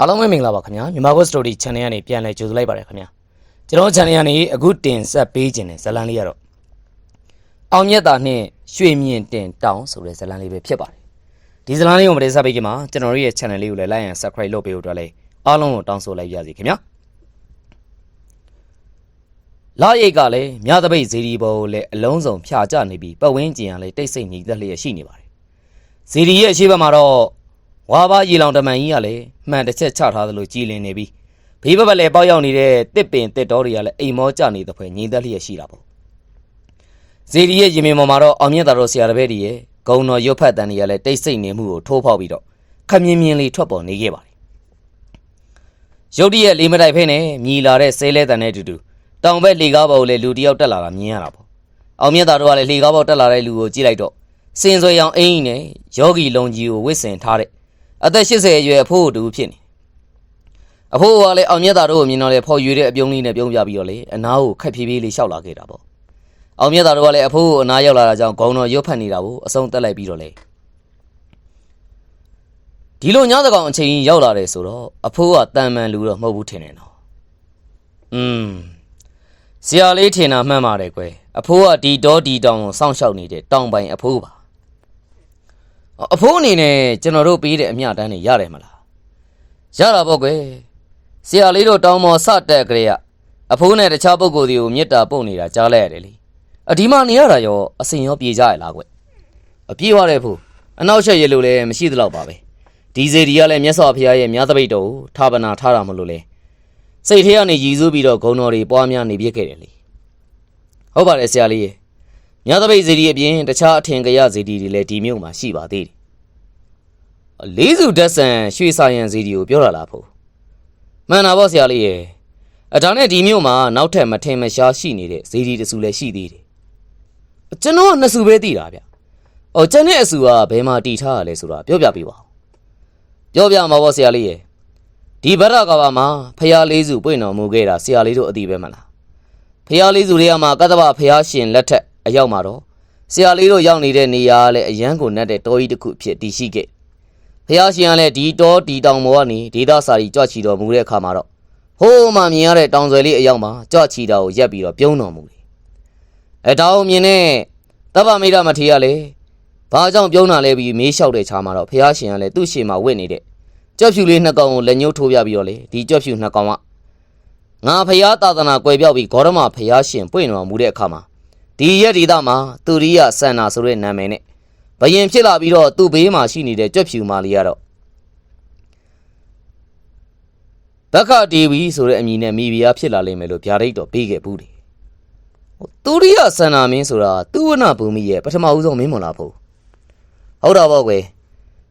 အားလုံးပဲမင်္ဂလာပါခင်ဗျာမြန်မာကိုစတိုရီ channel ကနေပြန်လည်ကြိုဆိုလိုက်ပါတယ်ခင်ဗျာကျွန်တော် channel ကနေအခုတင်ဆက်ပေးခြင်းတဲ့ဇာတ်လမ်းလေးကတော့အောင်မြတ်တာနှင့်ရွှေမြင့်တင်တောင်းဆိုတဲ့ဇာတ်လမ်းလေးပဲဖြစ်ပါတယ်ဒီဇာတ်လမ်းလေးကိုမတင်ဆက်ပေးခင်မှာကျွန်တော်တို့ရဲ့ channel လေးကိုလည်း like and subscribe လုပ်ပေးဖို့အတွက်လည်းအားလုံးကိုတောင်းဆိုလိုက်ပါရစေခင်ဗျာလာရိတ်ကလည်းမြသပိတ်ဇီဒီဘောကိုလည်းအလုံးစုံဖြာကျနေပြီးပတ်ဝန်းကျင်ကလည်းတိတ်ဆိတ်ညီသက်လျက်ရှိနေပါတယ်ဇီဒီရဲ့အရှိဘက်မှာတော့ ဝါဘာရေလောင်တမန်ကြီးကလည်းမှန်တစ်ချက်ချထားသလိုကြည်လင်နေပြီးဘေးဘက်ဘက်လည်းပေါက်ရောက်နေတဲ့တစ်ပင်တစ်တော်တွေကလည်းအိမ်မောကျနေတဲ့ဖွယ်ငြိမ်သက်လျက်ရှိတာပေါ့ဇေဒီရဲ့ရင်မြင်ပေါ်မှာတော့အောင်မြတ်တာတော်ဆရာတပည့်ကြီးရဲ့ဂုံတော်ရွတ်ဖတ်တန်တွေကလည်းတိတ်ဆိတ်နေမှုကိုထိုးဖောက်ပြီးတော့ခမြင်မြင်လေးထွက်ပေါ်နေခဲ့ပါတယ်ရုတ်တရက်လေးမတိုက်ဖဲနဲ့မြည်လာတဲ့ဆဲလဲတန်နဲ့အတူတူတောင်ဘက်လေကားပေါ်ကိုလည်းလူတစ်ယောက်တက်လာတာမြင်ရတာပေါ့အောင်မြတ်တာတော်ကလည်းလေကားပေါ်တက်လာတဲ့လူကိုကြည့်လိုက်တော့စင်စွယ်ရောင်အင်းကြီးနဲ့ယောဂီလုံကြီးကိုဝစ်စင်ထားတဲ့ အသက်80အရွယ်အဖိုးတူဖြစ်နေအဖိုးကလည်းအောင်မြတ်တာတို့ကိုမြင်တော့လေဖော်ရွေတဲ့အပြုံးလေးနဲ့ပြုံးပြပြီးတော့လေအနားကိုခက်ဖြည်းဖြည်းလေးရှောက်လာခဲ့တာပေါ့အောင်မြတ်တာတို့ကလည်းအဖိုးကိုအနားရောက်လာတာကြောင့်ဂုံတော်ရွတ်ဖက်နေတာကိုအဆုံးတက်လိုက်ပြီးတော့လေဒီလိုညသကောင်အချိန်ကြီးရောက်လာတယ်ဆိုတော့အဖိုးကတန်မှန်လူတော့မဟုတ်ဘူးထင်တယ်နော်อืมဆရာလေးထင်တာမှန်ပါတယ်ကွယ်အဖိုးကဒီတော့ဒီတောင်ကိုစောင့်ရှောက်နေတဲ့တောင်ပိုင်အဖိုးပါ အဖိုးအနေနဲ့ကျွန်တော်တို့ပေးတဲ့အမျှတန်းတွေရတယ်မလားရတာပေါ့ကွယ်ဆရာလေးတို့တောင်းမော်စတက်ကြရအဖိုးနဲ့တခြားပုဂ္ဂိုလ်တွေကိုမေတ္တာပို့နေတာကြားလိုက်ရတယ်လေအဒီမနေရတာရောအစင်ရောပြေကြရလားကွယ်အပြေးသွားတဲ့ဖို့အနောက်ချက်ရလို့လည်းမရှိသလောက်ပါပဲဒီစေဒီကလည်းမြတ်စွာဘုရားရဲ့မြတ်သပိတ်တော်ကိုထာပနာထားတာမလို့လေစိတ်ထဲကနေရည်စူးပြီးတော့ဂုံတော်တွေပွားများနေပြစ်ခဲ့တယ်လေဟုတ်ပါတယ်ဆရာလေးရေ မြတ်သပိတ်စေဒီအပြင်တခြားအထင်ကရစေဒီတွေလည်းဒီမြို့မှာရှိပါသေးတယ်လေးစုဓာတ်ဆန်ရွှေစာရန်စီဒီကိုပြောတာလားဖို့မှန်တာပေါ့ဆရာလေးရဲ့အဒါနဲ့ဒီမြို့မှာနောက်ထပ်မထင်မရှားရှိနေတဲ့ဇီဒီတစုလည်းရှိသေးတယ်ကျွန်တော်ကနှစ်စုပဲသိတာဗျ။အော်ကျန်တဲ့အစုကဘယ်မှာတီထားရလဲဆိုတာပြောပြပေးပါဦး။ပြောပြမှာပေါ့ဆရာလေးရဲ့ဒီဗရကဘာမှာဖျားလေးစုပွင့်တော်မူခဲ့တာဆရာလေးတို့အသိပဲမလား။ဖျားလေးစုတွေကမှာကတ္တဗဖျားရှင်လက်ထက် အရောက်မှာတော့ဆရာလေးတို့ရောက်နေတဲ့နေရာကလည်းအရန်ကိုနှက်တဲ့တောကြီးတစ်ခုဖြစ်တည်ရှိခဲ့။ဖះရှင်ကလည်းဒီတောဒီတောင်ပေါ်ကနေဒေသစာကြီးကြွချီတော်မူတဲ့အခါမှာတော့ဟိုးမှမြင်ရတဲ့တောင်ဆွယ်လေးအရောက်မှာကြွချီတာကိုရက်ပြီးတော့ပြုံးတော်မူတယ်။အဲတောင်မြင်တဲ့တပ္ပမိဒမထေရလည်းဘာကြောင့်ပြုံးတာလဲပြီးမေးလျှောက်တဲ့ခြားမှာတော့ဖះရှင်ကလည်းသူ့ရှေ့မှာဝစ်နေတဲ့ကြွက်ဖြူလေးနှစ်ကောင်ကိုလက်ညှိုးထိုးပြပြီးတော့လေဒီကြွက်ဖြူနှစ်ကောင်ကငါဖះသာသနာကွယ်ပြောက်ပြီးဂေါရမဖះရှင်ပွင့်တော်မူတဲ့အခါမှာ ဒီရက်ဒီသားမှာသူရိယစန္နာဆိုတဲ့နာမည်နဲ့ဘယင်ဖြစ်လာပြီးတော့သူ့ဘေးမှာရှိနေတဲ့ကြွက်ဖြူမာလီကတော့ဘက္ခဒေဝီဆိုတဲ့အမည်နဲ့မိဖုရားဖြစ်လာလိမ့်မယ်လို့ဗျာဒိတ်တော်ပေးခဲ့ဘူးတယ်။ဟိုသူရိယစန္နာမင်းဆိုတာသူဝနဘူမိရဲ့ပထမဦးဆုံးမင်းမလားဖို့ဟုတ်တာပေါ့ကွယ်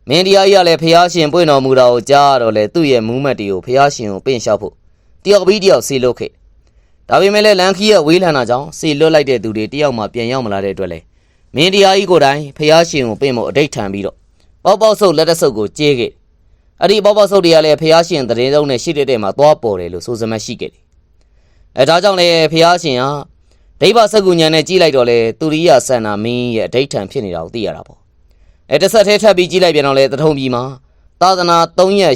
မင်းတရားကြီးကလည်းဖះရှင်ပွင့်တော်မူတာကိုကြားရတော့လေသူ့ရဲ့မူးမတ်တီကိုဖះရှင်ကိုပင့်လျှောက်ဖို့တယောက်ပြီးတယောက်ဆေးလွတ်ခဲ့ ဒါပေမဲ့လည်းလန်ခီရဲ့ဝေးလန်တာကြောင့်ဆေးလွတ်လိုက်တဲ့သူတွေတယောက်မှပြန်ရောက်မလာတဲ့အတွက်လေမင်းတရားကြီးကိုယ်တိုင်ဖះရှင်ကိုပြင်ဖို့အဋိဋ္ဌံပြီးတော့ပေါက်ပေါက်ဆုပ်လက်တဆုပ်ကိုကျေးခဲ့အဲ့ဒီပေါက်ပေါက်ဆုပ်တွေကလည်းဖះရှင်တရင်ဆုံးနဲ့ရှိတဲ့တဲ့မှာသွားပေါ်တယ်လို့ဆိုစမတ်ရှိခဲ့တယ်အဲဒါကြောင့်လည်းဖះရှင်ဟာဒိဗ္ဗစကုညာနဲ့ကြီးလိုက်တော့လေသူရိယဆန္နာမင်းရဲ့အဋိဋ္ဌံဖြစ်နေတာကိုသိရတာပေါ့အဲတစ်ဆက်တည်းထပ်ပြီးကြီးလိုက်ပြန်တော့လေတထုံပြည်မှာသာသနာ3ရက်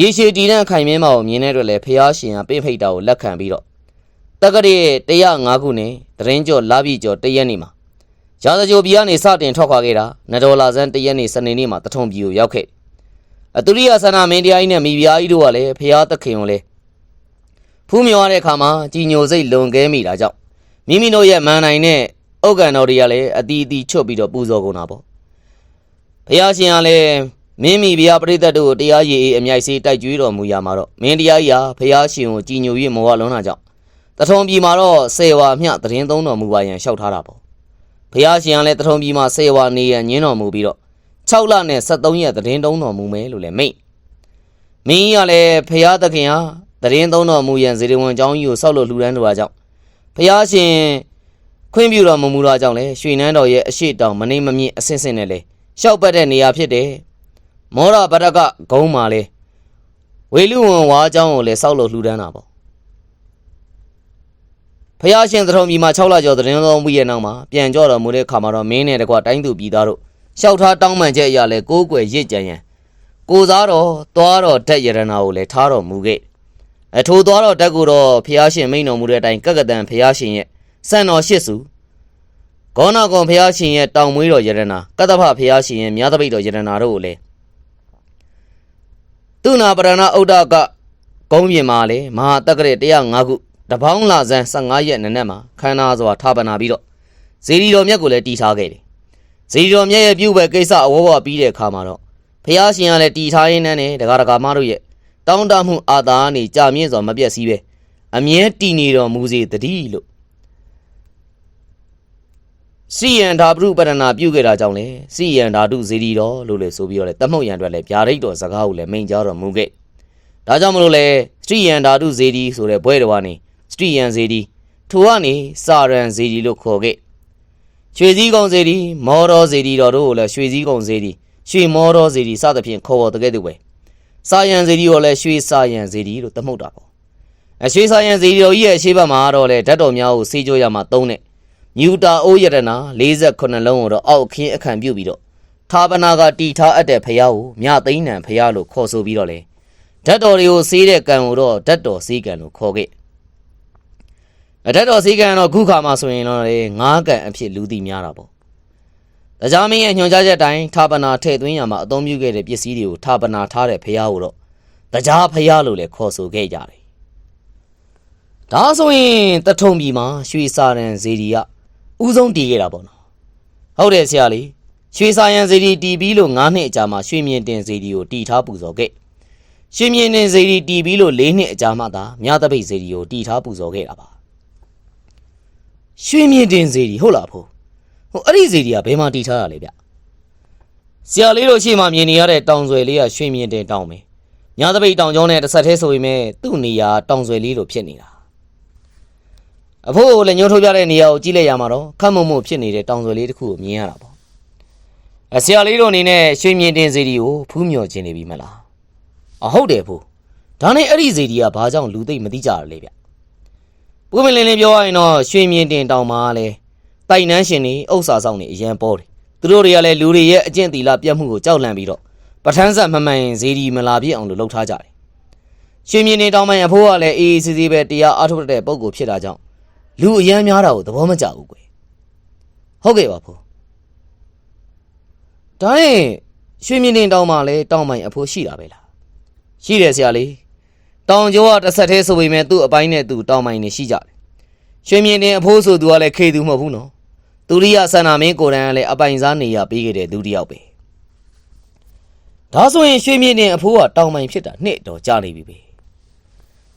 ရေရှည်တည်တဲ့အခိုင်မြဲမှာကိုမြင်တဲ့အတွက်လေဖះရှင်ကပြိဖိတ်တာကိုလက်ခံပြီးတော့တက္ကရာ105ခုနဲ့တရင်ကျော်လာပြီကျော်တရက်နေမှာရာဇဂျိုပြည်ကနေစတင်ထွက်ခွာခဲ့တာနဒေါ်လာဇန်တရက်နေ့စနေနေ့မှာတထုံပြည်ကိုရောက်ခဲ့အတူရိယဆန္ဒမင်းတရားကြီးနဲ့မိဖုရားကြီးတို့ကလည်းဖျားသခင်ကိုလည်းဖူးမြော်ရတဲ့အခါမှာကြီးညိုစိတ်လွန်ကဲမိတာကြောင့်မိမိတို့ရဲ့မန်နိုင်နဲ့ဥက္ကန်တော်တွေကလည်းအတီးအတီးချွတ်ပြီးတော့ပူဇော်ကုန်တာပေါ့ဖျားရှင်ကလည်း မင်းမိဖုရားပရိသတ်တို့တရားရည်အေးအမြိုက်စေးတိုက်ကြွေးတော်မူရမှာတော့မင်းတရားကြီးဟာဖုရားရှင်ကိုကြည်ညို၍မောဟလွန်တာကြောင့်တထုံပြည်မှာတော့ဆေဝါမျှတရင်သုံးတော်မူပါရန်လျှောက်ထားတာပေါ့ဖုရားရှင်ကလည်းတထုံပြည်မှာဆေဝါနေရန်ညင်းတော်မူပြီးတော့6လနဲ့73ရက်တရင်သုံးတော်မူမယ်လို့လည်းမိန့်မင်းကြီးကလည်းဖုရားသခင်ဟာတရင်သုံးတော်မူရန်ဇေရဝန်ကျောင်းကြီးကိုဆောက်လို့လှူဒန်းလိုတာကြောင့်ဖုရားရှင်ခွင့်ပြုတော်မူမူတာကြောင့်လည်းရွှေနန်းတော်ရဲ့အရှိတောင်မနေမမြင့်အဆင့်ဆင့်နဲ့လေလျှောက်ပတ်တဲ့နေရာဖြစ်တယ် မောရဗဒကဂုံးမှာလေဝေလူဝန်ဝါเจ้าကိုလည်းစောက်လို့လှူဒန်းတာပေါ့ ဖះရှင်သထုံပြည်မှာ6လကျော်သတင်းတော်မူရဲ့နောက်မှာပြန်ကြော့တော်မူတဲ့ခါမှာတော့မင်းနဲ့တကွတိုင်းသူပြည်သားတို့ရှောက်ထားတောင်းပန်ချက်အရာလဲကိုးကွယ်ရစ်ကြံရန် ကိုစားတော့သွားတော့ဓာတ်ရတနာကိုလည်းထားတော်မူခဲ့အထိုသွားတော့ဓာတ်ကိုတော့ဖျားရှင်မိန်တော်မူတဲ့အတိုင်းကက်ကတန်ဖျားရှင်ရဲ့စံတော်ရှစ်စုဂေါနာကွန်ဖျားရှင်ရဲ့တောင်မွေးတော်ရတနာကတ္တဖဖျားရှင်ရဲ့မြားတပိတ်တော်ရတနာတို့ကိုလည်း သူနာပရဏဥဒ္ဒကကုန်းပြင်မှာလေမဟာတက္ကရ105ခုတပေါင်းလာဇန်15ရက်နနက်မှာခန္ဓာစွာထားပနာပြီးတော့ဇေဒီတော်မြတ်ကိုလည်းတီထားခဲ့တယ်ဇေဒီတော်မြတ်ရဲ့ပြုပဲကိစ္စအဝဝပြီးတဲ့အခါမှာတော့ဖျားရှင်ကလည်းတီထားရင်းနဲ့တကားတကာမတို့ရဲ့တောင်းတမှုအာသာကနေကြာမြင့်စွာမပြတ်စည်းပဲအမြဲတည်နေတော်မူစေတည်းလို့ စီယန်ဓာပရုပရဏာပြုခဲ့တာကြောင့်လေစီယန်ဓာတုဇေဒီတော်လို့လည်းဆိုပြီးတော့လေတတ်မှုတ်ရန်အတွက်လည်းဗျာဒိတ်တော်စကားကိုလည်းမိန်ကြားတော်မူခဲ့ဒါကြောင့်မလို့လေစတိယန်ဓာတုဇေဒီဆိုတဲ့ဘွဲတော်ကနေစတိယန်ဇေဒီထိုကနေစာရန်ဇေဒီလို့ခေါ်ခဲ့ရွှေစည်းကုံဇေဒီမော်တော်ဇေဒီတော်တို့ကိုလည်းရွှေစည်းကုံဇေဒီရွှေမော်တော်ဇေဒီစသဖြင့်ခေါ်ပေါ်တကယ်တူပဲစာယန်ဇေဒီကိုလည်းရွှေစာယန်ဇေဒီလို့သမုတ်တာပေါ့အရွှေစာယန်ဇေဒီတော်ကြီးရဲ့အရှိတ်ဘက်မှာတော့လေဓာတ်တော်များကိုစေးကြောရမှာသုံးတဲ့ ညူတာအိုးရတနာ48လုံးကိုတော့အောက်ခင်းအခန့်ပြုတ်ပြီးတော့သာပနာကတီထားအပ်တဲ့ဖះကိုမြသိန်းနံဖះလို့ခေါ်ဆိုပြီးတော့လေဓာတ်တော်တွေကိုစေးတဲ့ကံကိုတော့ဓာတ်တော်စေးကံလို့ခေါ်ခဲ့အဓာတ်တော်စေးကံတော့ခုခါမှာဆိုရင်တော့လေငါးကံအဖြစ်လူသိများတာပေါ့တရားမင်းရဲ့ညွှန်ကြားချက်တိုင်းသာပနာထည့်သွင်းရမှာအသုံးပြုခဲ့တဲ့ပစ္စည်းတွေကိုသာပနာထားတဲ့ဖះကိုတော့တရားဖះလို့လည်းခေါ်ဆိုခဲ့ကြတယ်ဒါဆိုရင်တထုံပြည်မှာရွှေစာရန်ဇေဒီက ဥဆုံးတည်ခဲ့တာပေါ့နော်ဟုတ်တယ်ဆရာလေးရွှေစာရန်ဇေဒီတည်ပြီးလို့9နှစ်အကြာမှာရွှေမြင့်တင်ဇေဒီကိုတည်ထားပူဇော်ခဲ့ရွှေမြင့်တင်ဇေဒီတည်ပြီးလို့4နှစ်အကြာမှသာမြသပိတ်ဇေဒီကိုတည်ထားပူဇော်ခဲ့တာပါရွှေမြင့်တင်ဇေဒီဟုတ်လားဖို့ဟိုအဲ့ဒီဇေဒီကဘယ်မှာတည်ထားတာလဲဗျဆရာလေးတို့ရှေ့မှာမြင်နေရတဲ့တောင်ဆွယ်လေးကရွှေမြင့်တင်တောင်ပဲမြသပိတ်တောင်ကျောင်းနဲ့တစ်ဆက်တည်းဆိုပေမဲ့သူ့နေရာတောင်ဆွယ်လေးလိုဖြစ်နေတာ အဖိုးကိုလည်းညှိုးထုတ်ပြတဲ့နေရာကိုကြည့်လိုက်ရမှာတော့ခတ်မုံမှုဖြစ်နေတဲ့တောင်ဆွယ်လေးတစ်ခုကိုမြင်ရတာပေါ့အဆရာလေးတို့အနေနဲ့ရွှေမြင့်တင်စီဒီကိုဖူးမြော်ခြင်းနေပြီမလားအဟုတ်တယ်ဖိုးဒါနဲ့အဲ့ဒီစီဒီကဘာကြောင့်လူသိမ့်မသိကြရလဲဗျပွင့်မလင်းလင်းပြောရရင်တော့ရွှေမြင့်တင်တောင်မှာလဲတိုင်နှန်းရှင်နေဥစ္စာဆောင်နေအရန်ပေါ်တယ်သူတို့တွေကလည်းလူတွေရဲ့အကျင့်တီလာပြတ်မှုကိုကြောက်လန့်ပြီးတော့ပထန်းဆက်မမှန်ရင်ဇေဒီမလာပြည့်အောင်လို့လှုပ်ထားကြတယ်ရွှေမြင့်တင်တောင်မှအဖိုးကလည်းအေးအေးဆေးဆေးပဲတရားအားထုတ်တဲ့ပုံကိုဖြစ်တာကြောင့် လူအရမ်းများတာကိုသဘောမကျဘူးကွယ်ဟုတ်ကဲ့ပါဖိုးဒါနဲ့ရွှေမြင့်တင်တောင်မှလည်းတောင်မိုင်အဖိုးရှိတာပဲလားရှိတယ်ဆရာလေးတောင်ကျောကတစ်ဆက်သေးဆိုပေမဲ့သူ့အပိုင်းနဲ့သူ့တောင်မိုင်နေရှိကြတယ်ရွှေမြင့်တင်အဖိုးဆိုသူကလည်းခေသူမဟုတ်ဘူးနော်သူရိယဆန္နာမင်းကိုရန်ကလည်းအပိုင်စားနေရပေးခဲ့တဲ့သူတစ်ယောက်ပဲဒါဆိုရင်ရွှေမြင့်တင်အဖိုးကတောင်မိုင်ဖြစ်တာနှစ်တော့ကြာနေပြီပဲ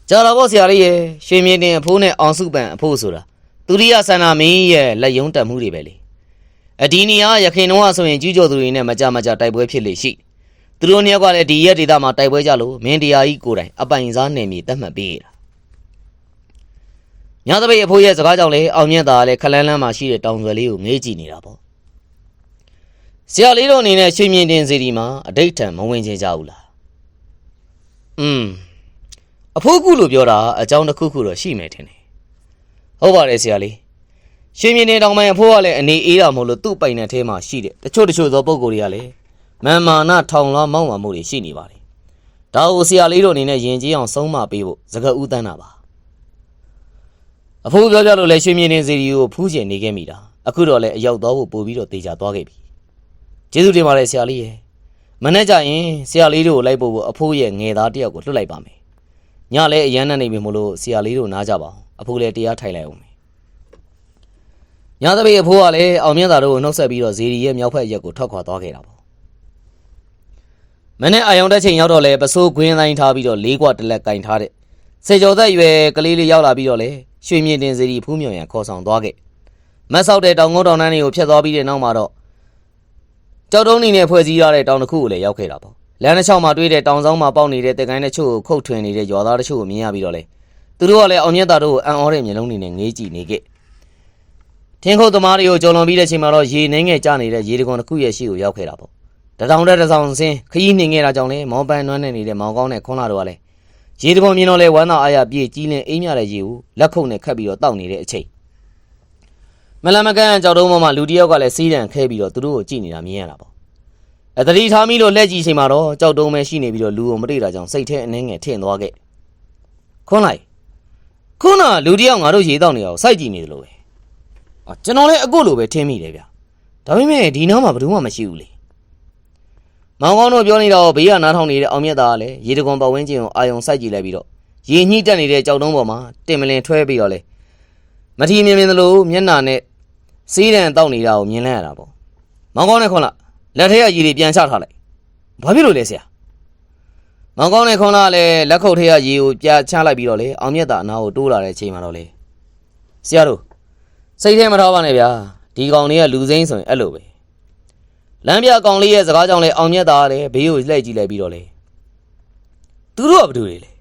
ကြာလာပေါ့ဆရာလေးရဲ့ရွှေမြင့်တင်အဖိုးနဲ့အောင်စုပန်အဖိုးဆိုတာသူရိယဆန္ဒမင်းရဲ့လက်ယုံတက်မှုတွေပဲလေအဒီနီယာရခင်တော့ဆိုရင်ကြီးကျော်သူတွေနဲ့မကြမကြတိုက်ပွဲဖြစ်လေရှိသူတို့နှစ်ယောက်ကလည်းဒီရက်ဒေသမှာတိုက်ပွဲကြလို့မင်းတရားကြီးကိုယ်တိုင်အပိုင်စားနယ်မြေတတ်မှတ်ပေးရတာညသပိတ်အဖိုးရဲ့စကားကြောင့်လေအောင်မြတ်သားလည်းခလန်းလန်းမှာရှိတဲ့တောင်ဆွယ်လေးကိုငေးကြည့်နေတာပေါ့ဆရာလေးတို့အနေနဲ့ရွှေမြင့်တင်စီဒီမှာအဋိဋ္ဌံမဝင်ချင်ကြဘူးလားอืม အဖိုးကုလို့ပြောတာအကြောင်းတစ်ခုခုတော့ရှိမယ်ထင်တယ်ဟုတ်ပါတယ်ဆရာလေးရှင်မြင်းနေတောင်ပိုင်းအဖိုးကလည်းအနေအေးတာမဟုတ်လို့သူ့ပိုင်တဲ့အဲမှာရှိတယ်တချို့တချို့သောပုံကိုယ်တွေကလည်းမန်မာနာထောင်လွှမ်းမောင်းမာမှုတွေရှိနေပါတယ်ဒါကိုဆရာလေးတို့အနေနဲ့ယဉ်ကျေးအောင်ဆုံးမပေးဖို့စကားဥတန်းတာပါအဖိုးပြောပြလို့လည်းရှင်မြင်းနေစီရီကိုဖူးကျင်နေခဲ့မိတာအခုတော့လည်းအရောက်တော့ဖို့ပို့ပြီးတော့တေချာသွားခဲ့ပြီကျေးဇူးတင်ပါတယ်ဆရာလေးရဲ့မနေ့ကျရင်ဆရာလေးတို့ကိုလိုက်ဖို့အဖိုးရဲ့ငယ်သားတစ်ယောက်ကိုလွှတ်လိုက်ပါမယ် ညလည်းအရန်နဲ့နေပြီမို့လို့ဆရာလေးတို့နားကြပါအောင်အဖိုးလည်းတရားထိုင်လိုက်အောင်မယ်ညသပိတ်အဖိုးကလည်းအောင်မြတ်သားတို့ကိုနှုတ်ဆက်ပြီးတော့ဇေဒီရဲ့မြောက်ဖက်ရက်ကိုထွက်ခွာသွားခဲ့တာပေါ့မနေ့အာယုံတက်ချိန်ရောက်တော့လဲပစိုးခွင်းတိုင်းထားပြီးတော့လေးကွာတလက်ကင်ထားတဲ့စေကျော်သက်ရွယ်ကလေးလေးရောက်လာပြီးတော့လဲရွှေမြင့်တင်ဇေဒီဖူးမြော်ရန်ခေါ်ဆောင်သွားခဲ့မတ်ဆောက်တဲ့တောင်ကုန်းတောင်တန်းတွေကိုဖျက်သွားပြီးတဲ့နောက်မှာတော့ကြောက်တုံးနေနဲ့ဖွဲ့စည်းရတဲ့တောင်တစ်ခုကိုလည်းရောက်ခဲ့တာပေါ့ လမ်းတစ်လျှောက်မှာတွေ့တဲ့တောင်ဆောင်မှာပေါက်နေတဲ့တက်ကိုင်းတစ်ချို့ကိုခုတ်ထွင်နေတဲ့ရွာသားတစ်ချို့ကိုမြင်ရပြီးတော့လေသူတို့ကလည်းအောင်မြတ်သားတို့ကိုအံ့ဩတဲ့မျက်လုံးတွေနဲ့ငေးကြည့်နေခဲ့ထင်းခုတ်သမားတွေကိုကြုံလွန်ပြီးတဲ့ချိန်မှာတော့ရေနှင်းငယ်ကျနေတဲ့ရေတကွန်တစ်ခုရဲ့ရှိကိုရောက်ခဲ့တာပေါ့တထောင်တဲ့တစ်ဆောင်စင်းခရီးနှင်ခဲ့တာကြောင့်လေမောင်ပန်းနွမ်းနေနေတဲ့မောင်ကောင်းနဲ့ခွန်းလာတို့ကလည်းရေတကွန်မြင်တော့လေဝမ်းသာအားရပြေးကြီးလင်းအိမ်မြတဲ့ရေကိုလက်ခုပ်နဲ့ခတ်ပြီးတော့တောက်နေတဲ့အချိန်မလမကန်ကြောက်တုံးပေါ်မှာလူတစ်ယောက်ကလည်းစီးတံခဲပြီးတော့သူတို့ကိုကြည့်နေတာမြင်ရတာပေါ့ အတတိထားမိလို့လက်ကြည့်ချိန်မှာတော့ကြောက်တုံးပဲရှိနေပြီးတော့လူကိုမတွေ့တာကြောင့်စိတ်ထဲအနှဲငယ်ထင်သွားခဲ့ခွန်းလိုက်ခုနကလူတစ်ယောက်ငါတို့ရေတောက်နေအောင်စိုက်ကြည့်နေတယ်လို့ပဲအာကျွန်တော်လည်းအခုလိုပဲထင်မိတယ်ဗျဒါပေမဲ့ဒီနားမှာဘယ်သူမှမရှိဘူးလေမောင်ကောင်းတို့ပြောနေတာကိုဘေးကနားထောင်နေတဲ့အောင်မြတ်သားကလည်းရေတကွန်ပတ်ဝန်းကျင်ကိုအာယုံစိုက်ကြည့်လိုက်ပြီးတော့ရေညှိတက်နေတဲ့ကြောက်တုံးပေါ်မှာတင်မလင်ထွဲပြီးတော့လေမထီမြင်မြင်သလိုမျက်နှာနဲ့စီးတန်တောက်နေတာကိုမြင်လိုက်ရတာပေါ့မောင်ကောင်းနဲ့ခွန်းလာ လက်ထဲကရေတွေပြန်ချထားလိုက်ဘာဖြစ်လို့လဲဆရာမောင်ကောင်းနဲ့ခွန်းလာကလည်းလက်ခုပ်ထဲကရေကိုပြချလိုက်ပြီးတော့လေအောင်မြတ်သားအနာကိုတိုးလာတဲ့အချိန်မှာတော့လေဆရာတို့စိတ်ထဲမထားပါနဲ့ဗျာဒီကောင်လေးကလူစိမ့်ဆိုရင်အဲ့လိုပဲလမ်းပြကောင်လေးရဲ့စကားကြောင့်လေအောင်မြတ်သားကလည်းဘေးကိုလှည့်ကြည့်လိုက်ပြီးတော့လေသူတို့ကဘာလုပ်လဲလဲ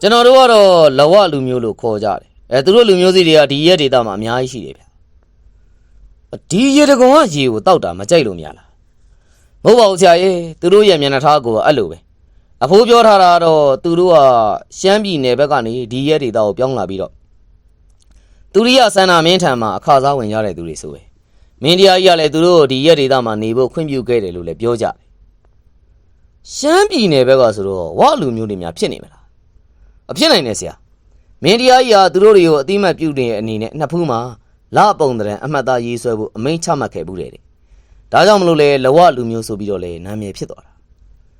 ကျွန်တော်တို့ကတော့လဝလူမျိုးလို့ခေါ်ကြတယ်အဲသူတို့လူမျိုးစီတွေကဒီရက်ဒေတာမှာအများကြီးရှိတယ်ဗျ ဒီရေတကောင်ကရေကိုတောက်တာမကြိုက်လို့များလားမဟုတ်ပါဘူးဆရာရေသူတို့ရဲ့မျက်နှာထားကိုအဲ့လိုပဲအဖိုးပြောထားတာကတော့သူတို့ကရှမ်းပြည်နယ်ဘက်ကနေဒီရက်ဒေတာကိုပြောင်းလာပြီးတော့သူရိယစန္နာမင်းထံမှာအခါစားဝင်ရတဲ့သူတွေဆိုပဲမင်းတရားကြီးကလည်းသူတို့ကိုဒီရက်ဒေတာမှာနေဖို့ခွင့်ပြုခဲ့တယ်လို့လည်းပြောကြတယ်ရှမ်းပြည်နယ်ဘက်ကဆိုတော့ဝလူမျိုးတွေများဖြစ်နေမလားအဖြစ်နိုင်တယ်ဆရာမင်းတရားကြီးဟာသူတို့တွေကိုအတိမတ်ပြုတဲ့အနေနဲ့နှစ်ဖူးမှာ လပုံတရံအမှတ်သားရေးဆွဲဖို့အမိန့်ချမှတ်ခဲ့ဘူးတဲ့တဲ့။ဒါကြောင့်မလို့လေလဝလူမျိုးဆိုပြီးတော့လေနာမည်ဖြစ်သွားတာ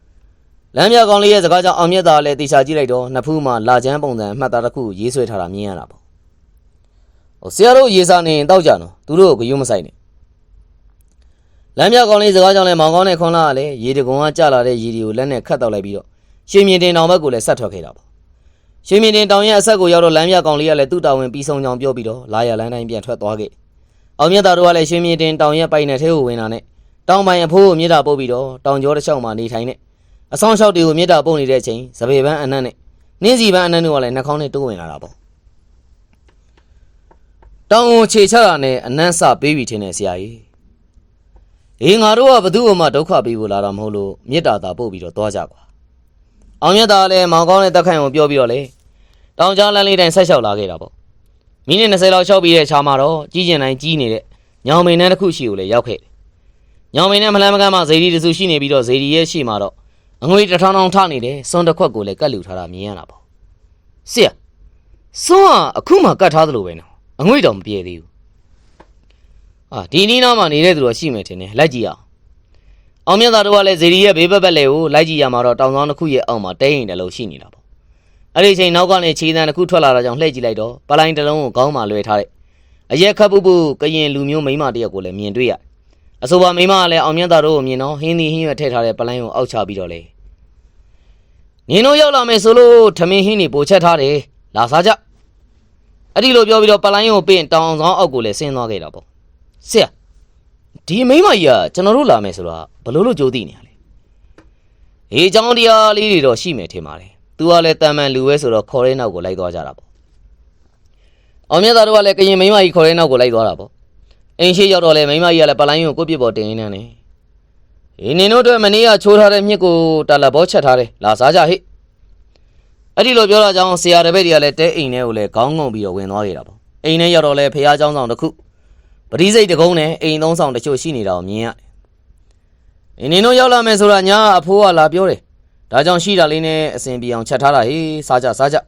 ။လမ်းမြကောင်လေးရဲ့စကားကြောင့်အောင်မြတ်သားလည်းတေချာကြည့်လိုက်တော့နှစ်ဖူးမှာလာချမ်းပုံစံအမှတ်သားတစ်ခုရေးဆွဲထားတာမြင်ရတာပေါ့။ဟိုဆရာတို့ရေးစားနေရင်တောက်ကြနော်သူတို့ကိုဂရုမဆိုင်နဲ့။လမ်းမြကောင်လေးစကားကြောင့်လည်းမောင်ကောင်းနဲ့ခွန်လာကလည်းရေတကုံကကြလာတဲ့ရေတွေကိုလက်နဲ့ခတ်တောက်လိုက်ပြီးတော့ရှင်မြင်တင်တောင်ဘက်ကိုလည်းဆက်ထွက်ခဲ့တာပေါ့ ရှင်မင်းတင်တောင်ရဲ့အဆက်ကိုရောက်တော့လမ်းမြကောင်လေးကလည်းသူ့တာဝန်ပြီးဆုံးကြောင်ပြောပြီးတော့လာရလမ်းတိုင်းပြန်ထွက်သွားခဲ့။အောင်မြတ်သားတို့ကလည်းရှင်မင်းတင်တောင်ရဲ့ပိုင်နယ်ထဲကိုဝင်လာနဲ့တောင်ပိုင်အဖိုးကိုမြေတာပုတ်ပြီးတော့တောင်ကျောတစ်လျှောက်မှာနေထိုင်နဲ့အဆောင်လျှောက်တွေကိုမြေတာပုတ်နေတဲ့အချိန်စပေပန်းအနက်နဲ့နင်းစီပန်းအနက်တို့ကလည်းနှာခေါင်းနဲ့တိုးဝင်လာတာပေါ့။တောင်ကိုခြေချတာနဲ့အနန်းစပေးပြီးထင်းနေဆရာကြီး။အေးငါတို့ကဘသူ့ကိုမှဒုက္ခပေးဖို့လာတာမဟုတ်လို့မြေတာတာပုတ်ပြီးတော့သွားကြကွာ။ အောင်မြတ်သားလည်းမောင်ကောင်းတဲ့တက်ခိုင်ကိုပြောပြီးတော့လေတောင်ကြားလမ်းလေးတိုင်းဆက်လျှောက်လာခဲ့တာပေါ့မိနစ်20လောက်လျှောက်ပြီးတဲ့ခြားမှာတော့ကြီးကျင်တိုင်းကြီးနေတဲ့ညောင်မိန်နဲ့တစ်ခုရှိကိုလည်းရောက်ခဲ့တယ်ညောင်မိန်နဲ့မလန်းမကန်းမှာဇေဒီတစုရှိနေပြီးတော့ဇေဒီရဲ့ရှိမှာတော့အငွေတစ်ထောင်ထောင်ထနေတယ်စွန်တစ်ခွက်ကိုလည်းကတ်လူထားတာမြင်ရတာပေါ့ဆရာစွန်ကအခုမှကတ်ထားသလိုပဲနော်အငွေတော့မပြေသေးဘူးအာဒီနီးနားမှာနေတဲ့သူတော့ရှိမယ်ထင်တယ်လိုက်ကြည့်အောင် အောင်မြတ်သားတို့ကလည်းဇေဒီရဲ့ဘေးဘက်ဘက်လေကိုလိုက်ကြည့်ရမှာတော့တောင်ဆောင်တစ်ခုရဲ့အောက်မှာတဲရင်တလုံးရှိနေတာပေါ့အဲ့ဒီအချိန်နောက်ကနေခြေတံတစ်ခုထွက်လာတာကြောင့်လှည့်ကြည့်လိုက်တော့ပလိုင်းတစ်လုံးကိုခေါင်းမှာလွှဲထားတဲ့အရက်ခတ်ပူပူကရင်လူမျိုးမိန်းမတစ်ယောက်ကိုလည်းမြင်တွေ့ရအဆိုပါမိန်းမကလည်းအောင်မြတ်သားတို့ကိုမြင်တော့ဟင်းသီးဟင်းရွက်ထည့်ထားတဲ့ပလိုင်းကိုအောက်ချပြီးတော့လေနင်တို့ရောက်လာမယ်ဆိုလို့ထမင်းဟင်းတွေပိုချက်ထားတယ်လာစားကြအဲ့ဒီလိုပြောပြီးတော့ပလိုင်းကိုပင့်တောင်ဆောင်အောက်ကိုလည်းဆင်းသွားခဲ့တာပေါ့ဆရာ ဒီမိန်းမကြီးကကျွန်တော်တို့လာမယ်ဆိုတော့ဘလို့လို့ကြိုးသိနေရလဲ။အေးအကြောင်းတရားလေးတွေတော့ရှိမယ်ထင်ပါတယ်။ तू ကလည်းတန်မန်လူပဲဆိုတော့ခေါ်တဲ့နောက်ကိုလိုက်သွားကြတာပေါ့။အောင်မြတ်သားတို့ကလည်းကရင်မိန်းမကြီးခေါ်တဲ့နောက်ကိုလိုက်သွားတာပေါ့။အိမ်ရှိရောက်တော့လေမိန်းမကြီးကလည်းပလိုင်းကိုကိုယ့်ပြစ်ပေါ်တင်နေတယ်။အေးနင်တို့အတွက်မနေ့ကချိုးထားတဲ့မြစ်ကိုတာလက်ဘောချက်ထားတယ်။လာစားကြဟိ။အဲ့ဒီလိုပြောတာကြောင့်ဆရာတပည့်တွေကလည်းတဲအိမ်ထဲကိုလည်းခေါင်းငုံပြီးတော့ဝင်သွားခဲ့တာပေါ့။အိမ်ထဲရောက်တော့လေဖះเจ้าဆောင်တစ်ခု ပရိစိတ်တကုန်းနဲ့အိမ်သုံးဆောင်တချို့ရှိနေတာကိုမြင်ရတယ်။အင်းနင်တို့ရောက်လာမယ်ဆိုတာညာအဖိုးကလာပြောတယ်။ဒါကြောင့်ရှိတာလေးနဲ့အစဉ်ပြေအောင်ချက်ထားတာဟေးစားကြစားကြ။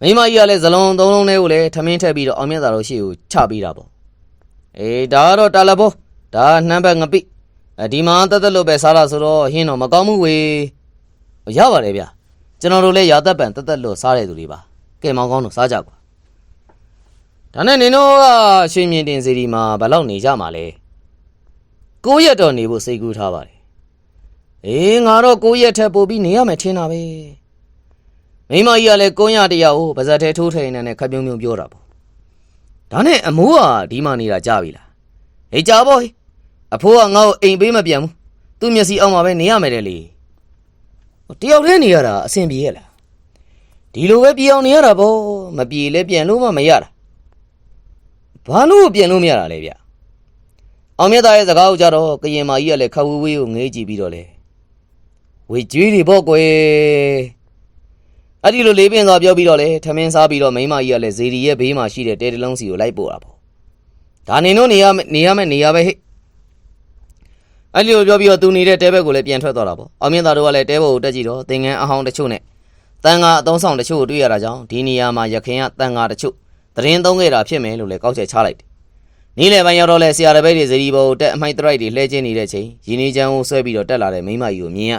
မိမကြီးကလည်းဇလုံးသုံးလုံးလေးကိုလည်းထမင်းထည့်ပြီးတော့အောင်မြတ်သာတို့ရှိကိုချပေးတာပေါ့။အေးဒါကတော့တာလဘောဒါနှမ်းဘက်ငပိအဲဒီမှာတက်တက်လို့ပဲစားလာဆိုတော့ဟင်းတော့မကောင်းဘူးဝေ။ရပါတယ်ဗျ။ကျွန်တော်တို့လည်းရာသက်ပံတက်တက်လို့စားတဲ့သူတွေပါ။ကဲမောင်ကောင်းတို့စားကြကွာ။ ဒါနဲ့နင်တို့ကရွှေမြင့်တင်စီဒီမှာဘယ်လောက်နေကြမှာလဲကိုးရက်တော့နေဖို့စိတ်ကူးထားပါတယ်အေးငါတော့ကိုးရက်ထက်ပိုပြီးနေရမယ်ထင်တာပဲမိမကြီးကလည်းကုန်းရတရားကိုပါဇက်ထဲထိုးထိုင်နေနဲ့ခပ်ပြုံးပြုံးပြောတာပေါ့ဒါနဲ့အမိုးကဒီမှာနေတာကြပြီလားဟေးကြာပေါ့ဟေးအဖိုးကငါ့ကိုအိမ်ပေးမပြန်ဘူးသူ့မျက်စိအောက်မှာပဲနေရမယ်တဲ့လေတယောက်တည်းနေရတာအဆင်ပြေရဲ့လားဒီလိုပဲပြေအောင်နေရတာပေါ့မပြေလဲပြန်လို့မှမရတာ ဘာလို့ပြင်လို့မရတာလဲဗျအောင်မြတ်သားရဲ့စကားကိုကြတော့ကရင်မာကြီးကလည်းခဝဝေးကိုငေးကြည့်ပြီးတော့လေဝေကျွေးတွေပေါ့ကွယ်အဲ့ဒီလိုလေးပင်သွားပြောပြီးတော့လေထမင်းစားပြီးတော့မိန်းမကြီးကလည်းဇေဒီရဲ့ဘေးမှာရှိတဲ့တဲတလုံးစီကိုလိုက်ပို့တာပေါ့ဒါနေတော့နေရမယ်နေရမယ်နေရပဲဟဲ့အဲ့လိုပြောပြီးတော့သူနေတဲ့တဲဘက်ကိုလည်းပြန်ထွက်သွားတာပေါ့အောင်မြင့်သားတို့ကလည်းတဲဘက်ကိုတက်ကြည့်တော့သင်ငန်းအဟောင်းတချို့နဲ့တန်ဃာအသုံးဆောင်တချို့ကိုတွေ့ရတာကြောင့်ဒီနေရာမှာရခင်ကတန်ဃာတချို့ သတင်းသုံးခဲ့တာဖြစ်မယ်လို့လည်းကောက်ချက်ချလိုက်တယ်နေ့လယ်ပိုင်းရောက်တော့လဲဆရာတပည့်တွေဇရီဘောကိုတက်အမိုက်တရိုက်တွေလှဲကျင်းနေတဲ့ချိန်ရင်းနေချမ်းကိုဆွဲပြီးတော့တက်လာတဲ့မိန်းမကြီးကိုမြင်ရ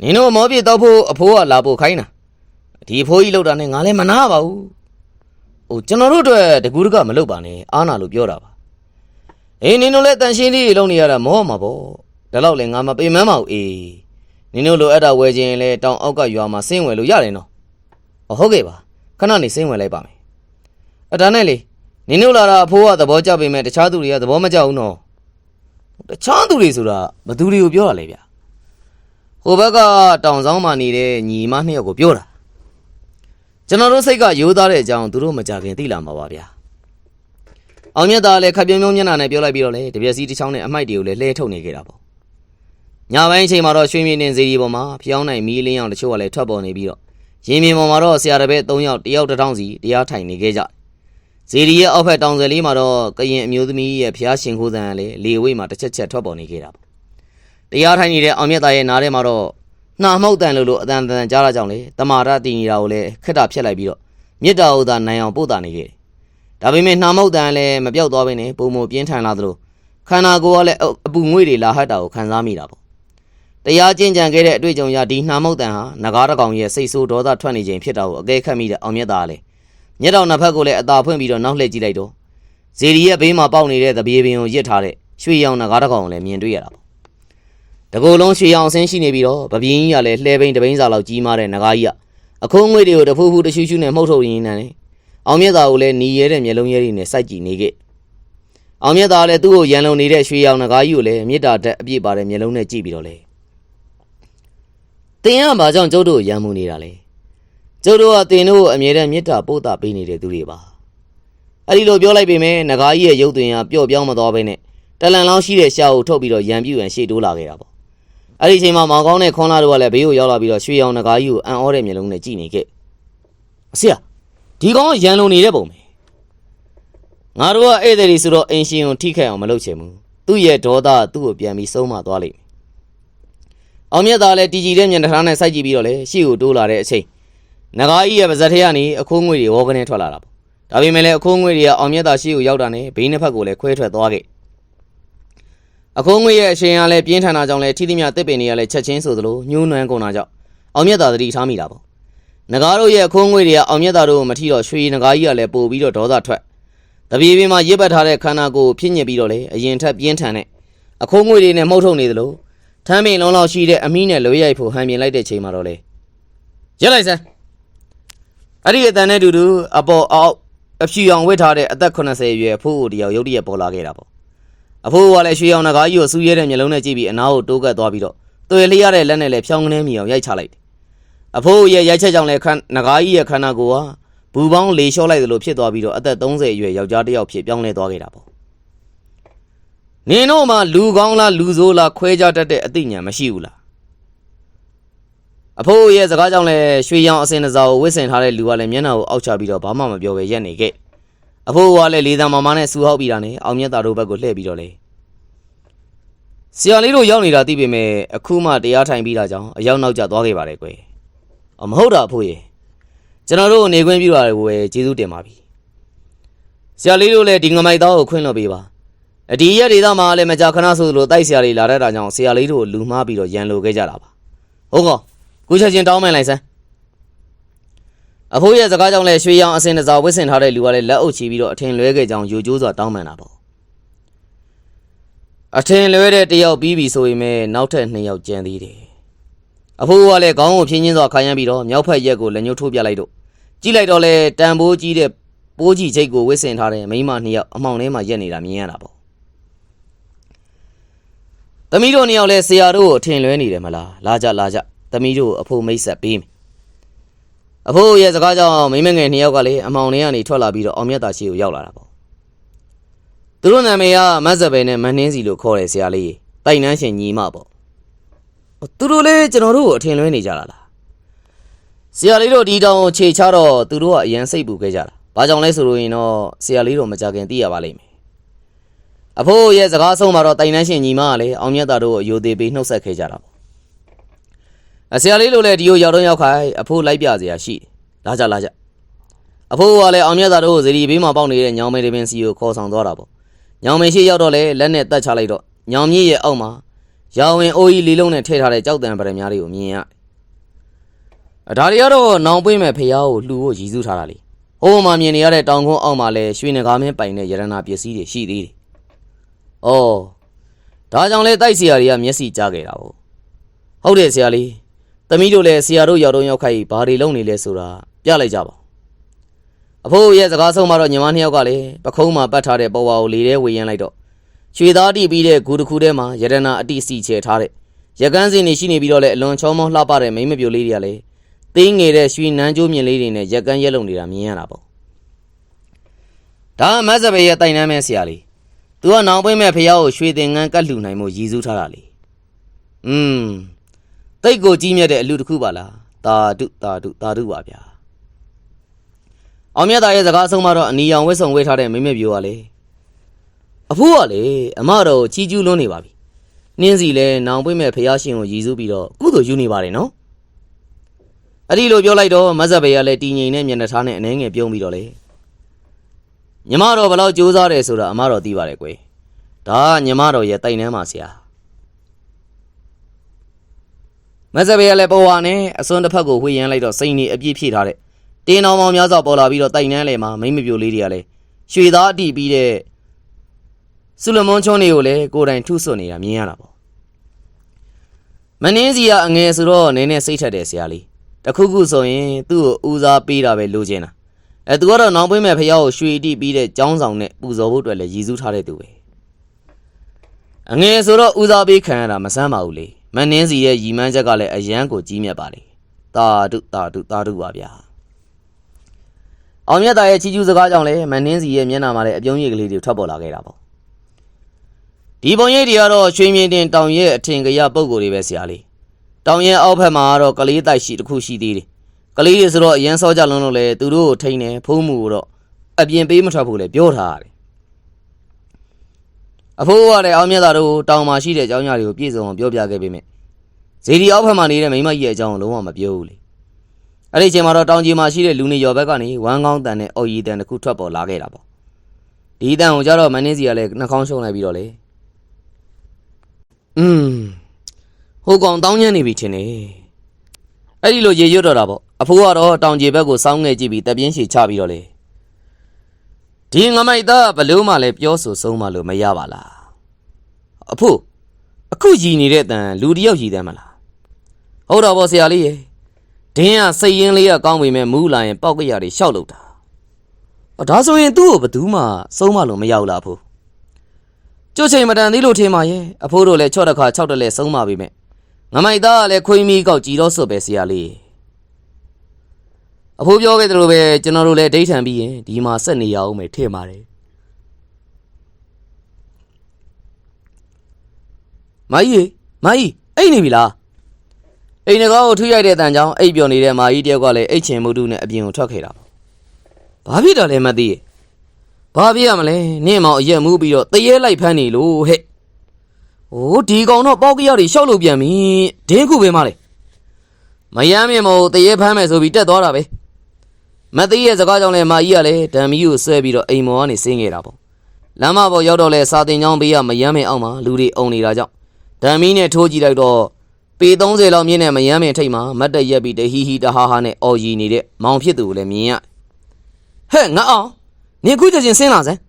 နင်တို့မောပြေတော့ဖို့အဖိုးကလာဖို့ခိုင်းတာဒီအဖိုးကြီးလောက်တာနဲ့ငါလည်းမနာပါဘူးဟိုကျွန်တော်တို့အတွက်တကူးတကမလုပ်ပါနဲ့အားနာလို့ပြောတာပါအေးနင်တို့လည်းတန်ရှင်းလေးတွေလုံးနေရတာမောမှာပေါ့ဒါတော့လေငါမပေမန်းပါဘူးအေးနင်တို့လိုအဲ့ဒါဝယ်ခြင်းလဲတောင်အောက်ကရွာမှာစင်းဝယ်လို့ရတယ်နော်အဟုတ်ကဲ့ပါ ခဏနေစင်းဝယ်လိုက်ပါမယ်အဒါနဲ့လေနင်တို့လာတာအဖိုးကသဘောကျပေမဲ့တခြားသူတွေကသဘောမကျဘူးနော်တခြားသူတွေဆိုတာဘယ်သူတွေကိုပြောတာလဲဗျဟိုဘက်ကတောင်ဆောင်မှာနေတဲ့ညီမနှစ်ယောက်ကိုပြောတာကျွန်တော်တို့စိတ်ကရိုးသားတဲ့အကြောင်းသူတို့မကြခင်သိလာမှာပါဗျာအောင်မြတ်သားလည်းခပ်ပြုံးပြုံးမျက်နှာနဲ့ပြောလိုက်ပြီးတော့လေတပြက်စီတစ်ချောင်းနဲ့အမိုက်တွေကိုလည်းလှဲထုတ်နေခဲ့တာပေါ့ညပိုင်းအချိန်မှာတော့ရွှေမြင့်တင်ဇီဒီပေါ်မှာဖျောင်းနိုင်မီးလင်းအောင်တချို့ကလည်းထွက်ပေါ်နေပြီးတော့ ရင်မြင်ပေါ်မှာတော့ဆရာတပည့်၃ယောက်တယောက်တစ်ထောင်စီတရားထိုင်နေခဲ့ကြဇီဒီရဲ့အောက်ဖက်တောင်ဆယ်လေးမှာတော့ကရင်အမျိုးသမီးရဲ့ဖျားရှင်ခိုးသံကလည်းလေဝိတ်မှာတစ်ချက်ချက်ထွက်ပေါ်နေခဲ့တာပေါ့တရားထိုင်နေတဲ့အောင်မြတ်သားရဲ့နားထဲမှာတော့နှာမှုတ်တန်လို့လို့အတန်တန်ကြားလာကြောင်းလေတမာရတည်နေတာကိုလည်းခက်တာဖြတ်လိုက်ပြီးတော့မြစ်တာဥသာနိုင်အောင်ပို့တာနေခဲ့တယ်ဒါပေမဲ့နှာမုတ်တန်လည်းမပြောက်သွားဘဲနဲ့ပုံမပြင်းထန်လာသလိုခန္ဓာကိုယ်ကလည်းအပူငွေ့တွေလာဟတ်တာကိုခံစားမိတာပေါ့ တရားကျင့်ကြံခဲ့တဲ့အတွေ့အကြုံရဒီနှာမုတ်တန်ဟာငကားတစ်ကောင်ရဲ့စိတ်ဆိုးဒေါသထွက်နေခြင်းဖြစ်တာကိုအကဲခတ်မိတဲ့အောင်မြတ်သားလည်းမျက်တောင်နှစ်ဖက်ကိုလည်းအသာဖွင့်ပြီးတော့နောက်လှည့်ကြည့်လိုက်တော့ဇေဒီရဲ့ဘေးမှာပေါက်နေတဲ့သပြေပင်ကိုရစ်ထားတဲ့ရွှေရောင်ငကားတစ်ကောင်ကိုလည်းမြင်တွေ့ရတာပေါ့တကူလုံးရွှေရောင်ဆင်းရှိနေပြီးတော့ဗပြင်းကြီးကလည်းလှဲပိန်တပိန်စာလောက်ကြီးမားတဲ့ငကားကြီးကအခိုးငွေ့တွေကိုတဖူးဖူးတရှူးရှူးနဲ့မှုတ်ထုတ်ရင်းနေတယ်အောင်မြတ်သားကိုလည်းหนีရဲတဲ့မျက်လုံးရဲတွေနဲ့စိုက်ကြည့်နေခဲ့အောင်မြတ်သားလည်းသူ့ကိုရန်လုံနေတဲ့ရွှေရောင်ငကားကြီးကိုလည်းမေတ္တာတက်အပြည့်ပါတဲ့မျက်လုံးနဲ့ကြည့်ပြီးတော့လေ တင်ကဘာကြောင့်ကျုပ်တို့ကိုရန်မှုနေတာလဲကျုပ်တို့ကတင်တို့ကိုအမြဲတမ်းမေတ္တာပို့တာပေးနေတဲ့သူတွေပါအဲ့ဒီလိုပြောလိုက်ပေမဲ့ငကားကြီးရဲ့ရုပ်သွင်းကပျော့ပြောင်းမသွားဘဲနဲ့တလန်လောင်းရှိတဲ့ရှာကိုထုတ်ပြီးတော့ရန်ပြူရန်ရှေ့တိုးလာခဲ့တာပေါ့အဲ့ဒီအချိန်မှာမောင်ကောင်းနဲ့ခွန်လာတို့ကလည်းဘေးကိုရောက်လာပြီးတော့ရွှေရောင်ငကားကြီးကိုအံ့ဩတဲ့မျက်လုံးနဲ့ကြည့်နေခဲ့အစီယာဒီကောင်ကရန်လုံနေတဲ့ပုံပဲငါတို့ကဧည့်သည်တွေဆိုတော့အင်ရှင်ကိုထိခိုက်အောင်မလုပ်ချင်ဘူးသူ့ရဲ့ဒေါသကသူ့ကိုပြန်ပြီးဆုံးမသွားလိမ့်မယ် အောင်မြတ်သားလည်းတည်ကြည်တဲ့မျက်နှာထားနဲ့စိုက်ကြည့်ပြီးတော့လေရှေ့ကိုတိုးလာတဲ့အချိန်ငကားကြီးရဲ့ပါဇက်ထဲကနေအခိုးငွေတွေဝေါကနေထွက်လာတာပေါ့ဒါပေမဲ့လည်းအခိုးငွေတွေကအောင်မြတ်သားရှေ့ကိုရောက်တာနဲ့ဘေးနှစ်ဖက်ကိုလည်းခွဲထွက်သွားခဲ့အခိုးငွေရဲ့အရှင်ကလည်းပြင်းထန်တာကြောင့်လည်းထိသမျှတစ်ပင်တွေကလည်းချက်ချင်းဆိုသလိုညှိုးနွမ်းကုန်တာကြောင့်အောင်မြတ်သားသတိထားမိတာပေါ့နဂါတို့ရဲ့ခိုးငွေတွေကအောင်မြတ်တာတို့ကိုမထီတော့ရွှေနဂါကြီးကလည်းပို့ပြီးတော့ဒေါသထွက်တပြေးပြေးမှာရစ်ပတ်ထားတဲ့ခန္ဓာကိုယ်ဖြစ်ညစ်ပြီးတော့လေအရင်ထက်ပြင်းထန်တဲ့အခိုးငွေတွေနဲ့မှုတ်ထုတ်နေသလို ထမ်းပင်လုံးလောက်ရှိတဲ့အမီးနဲ့လွေးရိုက်ဖို့ဟန်ပြင်လိုက်တဲ့ချိန်မှာတော့လေရက်လိုက်စမ်းအဲ့ဒီအတန်နဲ့တူတူအပေါ်အောက်အဖြူရောင်ဝစ်ထားတဲ့အသက်80အရွယ်အဖိုးကိုတယောက်ရုတ်တရက်ပေါ်လာခဲ့တာပေါ့အဖိုးကလည်းရွှေရောင်နဂါကြီးကိုစူးရဲတဲ့မျက်လုံးနဲ့ကြည့်ပြီးအနားကိုတိုးကပ်သွားပြီးတော့တွေ့လျရတဲ့လက်နဲ့လည်းဖြောင်းကနေမြီအောင်ရိုက်ချလိုက်တယ်အဖိုးရဲ့ရိုက်ချက်ကြောင့်လည်းခန္နဂါကြီးရဲ့ခန္ဓာကိုယ်ဟာဘူပေါင်းလေလျှော့လိုက်သလိုဖြစ်သွားပြီးတော့အသက်30အရွယ်ယောက်ျားတစ်ယောက်ဖြစ်ပြောင်းလဲသွားခဲ့တာပေါ့ နင်တို့မှလူကောင်းလားလူဆိုးလားခွဲခြားတတ်တဲ့အသိဉာဏ်မရှိဘူးလားအဖိုးရဲ့စကားကြောင့်လည်းရွှေရောင်အစင်တစားကိုဝစ်စင်ထားတဲ့လူကလည်းမျက်နှာကိုအောက်ချပြီးတော့ဘာမှမပြောပဲရက်နေခဲ့အဖိုးကလည်းလေးသံမမနဲ့စူဟောက်ပြီးတာနဲ့အောင်မြတ်တာတို့ဘက်ကိုလှည့်ပြီးတော့လေဆရာလေးတို့ရောက်နေတာသိပေမဲ့အခုမှတရားထိုင်ပြီးတာကြောင့်အရောက်နောက်ကျသွားခဲ့ပါတယ်ကွယ်အမဟုတ်တာအဖိုးရေကျွန်တော်တို့နေခွင့်ပြုရတယ်ကိုပဲကျေးဇူးတင်ပါပြီဆရာလေးတို့လည်းဒီငမိုက်သားကိုခွင့်လွှတ်ပေးပါ အဒီရက်ဒေသမှာလည်းမကြာခဏဆိုသလိုတိုက်ဆရာလေးလာတတ်တာကြောင့်ဆရာလေးတို့လူမှားပြီးတော့ရန်လိုခဲ့ကြတာပါဟုတ်ကောကိုချက်ချင်းတောင်းမှန်လိုက်စမ်းအဖိုးရဲ့စကားကြောင့်လည်းရွှေရောင်အစင်တစားဝစ်စင်ထားတဲ့လူကလည်းလက်အုပ်ချပြီးတော့အထင်လွဲခဲ့ကြောင်းယူကျိုးစွာတောင်းပန်တာပေါ့အထင်လွဲတဲ့တယောက်ပြီးပြီဆိုရင်ပဲနောက်ထပ်နှစ်ယောက်ကျန်သေးတယ်အဖိုးကလည်းခေါင်းကိုဖြင်းချင်းစွာခိုင်းရမ်းပြီးတော့မြောက်ဖက်ရက်ကိုလက်ညှိုးထိုးပြလိုက်တော့ကြည့်လိုက်တော့လေတန်ဖိုးကြီးတဲ့ပိုးကြီးချိတ်ကိုဝစ်စင်ထားတဲ့မိန်းမနှစ်ယောက်အမောင်ထဲမှာရက်နေတာမြင်ရတာပေါ့ သမီးတို့နှစ်ယောက်လည်းဆရာတို့ကိုအထင်လွဲနေတယ်မလားလာကြလာကြသမီးတို့အဖိုးမိတ်ဆက်ပေးမယ်အဖိုးရဲ့စကားကြောင့်မိန်းမငယ်နှစ်ယောက်ကလည်းအမောင်ထဲကနေထွက်လာပြီးတော့အောင်မြတ်တာရှိကိုရောက်လာတာပေါ့သူတို့နာမည်ကမတ်ဇဘယ်နဲ့မနှင်းစီလို့ခေါ်တယ်ဆရာလေးတိုင်နှန်းရှင်ညီမပေါ့သူတို့လည်းကျွန်တော်တို့ကိုအထင်လွဲနေကြတာလားဆရာလေးတို့ဒီတောင်ကိုခြေချတော့သူတို့ကအရန်စိတ်ပူခဲ့ကြတာဘာကြောင့်လဲဆိုလို့ရင်တော့ဆရာလေးတို့မကြခင်သိရပါလိမ့်မယ် အဖိုးရဲ့စကားဆုံးမှာတော့တိုင်နှန်းရှင်ညီမကလည်းအောင်မြတ်တာတို့ကိုအယိုသေးပေးနှုတ်ဆက်ခဲ့ကြတာပေါ့အဆရာလေးလိုလည်းဒီကိုရောက်တော့ရောက်ခိုင်းအဖိုးလိုက်ပြစရာရှိတယ်လာကြလာကြအဖိုးကလည်းအောင်မြတ်တာတို့ကိုဇီဒီဘေးမှာပေါက်နေတဲ့ညောင်မဲတပင်စီကိုခေါ်ဆောင်သွားတာပေါ့ညောင်မဲရှိရောက်တော့လေလက်နဲ့တတ်ချလိုက်တော့ညောင်မြင့်ရဲ့အောက်မှာရောင်ဝင်အိုးကြီးလီလုံးနဲ့ထည့်ထားတဲ့ကြောက်တံပရများတွေကိုမြင်ရအဒါတွေကတော့နောင်ပွင့်မဲ့ဖះကိုလှူဖို့ရည်စူးထားတာလေဟိုမှာမြင်နေရတဲ့တောင်ကုန်းအောက်မှာလည်းရွှေနဂါမင်းပိုင်တဲ့ရတနာပစ္စည်းတွေရှိသေးတယ်။ အော်ဒါကြောင့်လဲတိုက်ဆရာတွေကမျက်စိကြားခဲ့တာပေါ့။ဟုတ်တယ်ဆရာလေး။သမီးတို့လည်းဆရာတို့ရောက်တော့ရောက်ခိုက်ဘာတွေလုပ်နေလဲဆိုတာပြလိုက်ကြပါဦး။အဖိုးရဲ့စကားဆုံးမှာတော့ညီမနှစ်ယောက်ကလည်းပခုံးမှာပတ်ထားတဲ့ပေါ်ဝါကိုလေထဲဝေရင်လိုက်တော့ရွှေသားတိပြီးတဲ့ဂူတစ်ခုထဲမှာရတနာအတိစီချဲထားတဲ့ရကန်းစင်နေရှိနေပြီးတော့လည်းအလွန်ချောမောလှပတဲ့မိန်းမပြိုလေးတွေကလည်းသေးငယ်တဲ့ရွှေနန်းကျိုးမြင်လေးတွေနဲ့ရကန်းရက်လုံနေတာမြင်ရတာပေါ့။ဒါမတ်စပယ်ရဲ့တိုင်နှမ်းမဲ့ဆရာလေး तू ကနောင်ပွင့်မဲ့ဖះကိုရွှေသင်္ကန်းကတ်လှူနိုင်မှုရည်စူးထားတာလေ။อืมတိတ်ကိုကြီးမြတ်တဲ့အလူတစ်ခုပါလား။တာတုတာတုတာတုပါဗျာ။အောင်မြတ်သားရဲ့စကားဆုံးမှာတော့အနီရောင်ဝတ်စုံဝတ်ထားတဲ့မိမပြိုကလေအဖိုးကလေအမတော်ချီကျူးလွန်းနေပါပြီ။နင်းစီလဲနောင်ပွင့်မဲ့ဖះရှင်ကိုရည်စူးပြီးတော့ကုသိုလ်ယူနေပါတယ်နော်။အဲ့ဒီလိုပြောလိုက်တော့မဇ္ဇဘေကလည်းတီငိန်နဲ့မျက်နှာထားနဲ့အနှဲငယ်ပြုံးပြီးတော့လေ ညီမတော်ဘယ်လောက်ကြိုးစားတယ်ဆိုတာအမတော်သိပါတယ်ကွယ်။ဒါကညီမတော်ရဲ့တိုင်နှမ်းပါဆရာ။မဇ္ဇဘေကလည်းပေါ်ဝါနဲ့အစွန်းတစ်ဖက်ကိုဝှေ့ရမ်းလိုက်တော့စိန်နေအပြည့်ဖြည့်ထားတဲ့တင်းအောင်မောင်များစွာပေါ်လာပြီးတော့တိုင်နှမ်းလေမှာမိမ့်မပြိုလေးတွေကလည်းရွှေသားအတီးပြီးတဲ့ဆူလမွန်ချွန်းတွေကိုလည်းကိုယ်တိုင်ထုဆွနေတာမြင်ရတာပေါ့။မနှင်းစီကအငယ်ဆိုတော့နည်းနည်းစိတ်ထက်တယ်ဆရာလေး။တခုခုဆိုရင်သူ့ကိုဦးစားပေးတာပဲလိုချင်တာ။ အဲသူကတော့နောင်ပွင့်မဲ့ဖះကိုရွှေတိပြီးတဲ့ចောင်းဆောင်နဲ့ပူဇော်ဖို့အတွက်လည်းရည်စူးထားတဲ့သူပဲ။အငယ်ဆိုတော့ဦးစားပေးခံရတာမဆမ်းပါဘူးလေ။မနှင်းစီရဲ့ရီမန်းချက်ကလည်းအယမ်းကိုကြီးမြတ်ပါလေ။တာတုတာတုတာတုပါဗျာ။အောင်မြတ်သားရဲ့ချီကျူးစကားကြောင့်လည်းမနှင်းစီရဲ့မျက်နှာမှာလည်းအပြုံးရည်ကလေးတွေထွက်ပေါ်လာခဲ့တာပေါ့။ဒီပုံရိပ်တွေကတော့ရွှေမြင့်တင်တောင်ရဲ့အထင်ကရပုံကိုယ်တွေပဲဆရာလေး။တောင်ရဲ့အောက်ဘက်မှာကတော့ကလေးတိုက်ရှိတစ်ခုရှိသေးတယ်။ ကလေးတွေဆိုတော့အရန်စောကြလုံးလုံးလေသူတို့ကိုထိန်းတယ်ဖုံးမှုကိုတော့အပြင်ပေးမထွက်ဘူးလေပြောထားရတယ်။အဖိုးကလည်းအောင်မြတ်သားတို့တောင်မှာရှိတဲ့အကြောင်းအရာတွေကိုပြည့်စုံအောင်ပြောပြခဲ့ပေးမယ်။ဇေဒီအောက်ဘက်မှာနေတဲ့မိမကြီးရဲ့အကြောင်းကိုလုံးဝမပြောဘူးလေ။အဲ့ဒီအချိန်မှာတော့တောင်ကြီးမှာရှိတဲ့လူနေရော်ဘက်ကနေဝမ်းကောင်းတန်နဲ့အော်ရီတန်တစ်ခုထွက်ပေါ်လာခဲ့တာပေါ့။ဒီတန်ကိုကြတော့မင်းင်းစီကလည်းနှာခေါင်းရှုံလိုက်ပြီးတော့လေ။อืมဟိုကောင်တောင်းညံ့နေပြီထင်တယ်။အဲ့ဒီလိုရေရွတ်တော့တာပေါ့။ အဖိုးကတော့တောင်ကြီးဘက်ကိုစောင်းငယ်ကြည့်ပြီးတပ်ပြင်းရှည်ချပြီးတော့လေ။ဒီငမိုက်သားဘလို့မှလည်းပြောဆိုဆုံးမလို့မရပါလား။အဖိုးအခုရည်နေတဲ့တန်လူတစ်ယောက်ရည်တယ်မလား။ဟုတ်တော့ဗောဆရာလေးရေ။ဒင်းကစိတ်ရင်းလေးကကောင်းပေမဲ့မူးလာရင်ပေါက်ကရတွေရှောက်လို့တာ။အော်ဒါဆိုရင်သူ့ကိုဘယ်သူမှဆုံးမလို့မရောက်လားအဖိုး။ကျွတ်ချိန်မတန်သေးလို့ထင်ပါရဲ့။အဖိုးတို့လည်းချော့တစ်ခါ၆တက်လဲဆုံးမပြီမဲ့။ငမိုက်သားကလည်းခွေးမီကောက်ကြည်တော့စွတ်ပဲဆရာလေး။ အဖိုးပြောခဲ့သလိုပဲကျွန်တော်တို့လည်းဒိဋ္ဌံပြီးရင်ဒီမှာဆက်နေရအောင်မယ်ထင်ပါတယ်။မကြီးမကြီးအိတ်နေပြီလား။အိမ်ငကောကိုထွေးရိုက်တဲ့တန်ကြောင်အိတ်ပျော်နေတဲ့မာကြီးတယောက်ကလည်းအိတ်ချင်မှုတုနဲ့အပြင်ကိုထွက်ခဲ့တာပေါ့။ဘာဖြစ်တာလဲမသိရဲ့။ဘာဖြစ်ရမလဲ။နင့်မောင်အရက်မှုပြီးတော့တရေလိုက်ဖမ်းနေလို့ဟဲ့။အိုးဒီကောင်တော့ပေါက်ကရတွေရှောက်လို့ပြန်ပြီ။ဒင်းခုပဲမလဲ။မယမ်းမြင်မို့တရေဖမ်းမယ်ဆိုပြီးတက်သွားတာပဲ။ မသိရဲ့စကားကြောင့်လဲမာကြီးကလည်းဓာမီကိုဆွဲပြီးတော့အိမ်မော်ကနေဆင်းခဲ့တာပေါ့။လမ်းမပေါ်ရောက်တော့လဲစာတင်ချောင်းဘေးကမယမ်းမင်အောင်မှာလူတွေအုံနေတာကြောင့်ဓာမီနဲ့ထိုးကြည့်လိုက်တော့ပေ30လောက်မြင့်တဲ့မယမ်းမင်ထိတ်မှာမတ်တက်ရက်ပြီးတဟီဟီတဟာဟာနဲ့အော်ရီနေတဲ့မောင်ဖြစ်သူကိုလည်းမြင်ရဟဲ့ငါအောင်နင်ခုချက်ချင်းဆင်းလာစမ်း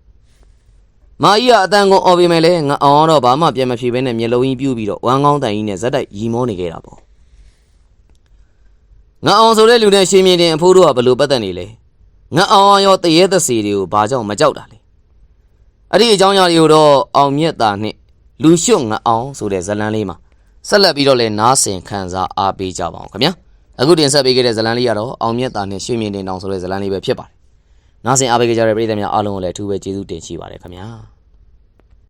မာကြီးကအတန်ကုန်အော်ပေမဲ့လဲငါအောင်တော့ဘာမှပြန်မဖြေဘဲနဲ့မျက်လုံးကြီးပြူးပြီးတော့ဝမ်းကောင်းတိုင်ကြီးနဲ့ဇက်တိုက်ရီမောနေခဲ့တာပေါ့ ငါအောင်ဆိုတဲ့လူနဲ့ရှင်းမြင်တင်အဖိုးတို့ကဘလို့ပတ်သက်နေလဲငါအောင်ရောတရေသက်စီတွေကိုဘာကြောင့်မကြောက်တာလဲအဲ့ဒီအကြောင်းအရာတွေကိုတော့အောင်မြတ်တာနဲ့လူရှုံငါအောင်ဆိုတဲ့ဇလန်းလေးမှာဆက်လက်ပြီးတော့လဲနားဆင်ခံစားအားပေးကြပါအောင်ခင်ဗျာအခုတင်ဆက်ပေးခဲ့တဲ့ဇလန်းလေးကတော့အောင်မြတ်တာနဲ့ရှင်းမြင်တင်တောင်ဆိုတဲ့ဇလန်းလေးပဲဖြစ်ပါတယ်နားဆင်အားပေးကြတဲ့ပရိသတ်များအားလုံးကိုလည်းအထူးပဲကျေးဇူးတင်ရှိပါတယ်ခင်ဗျာ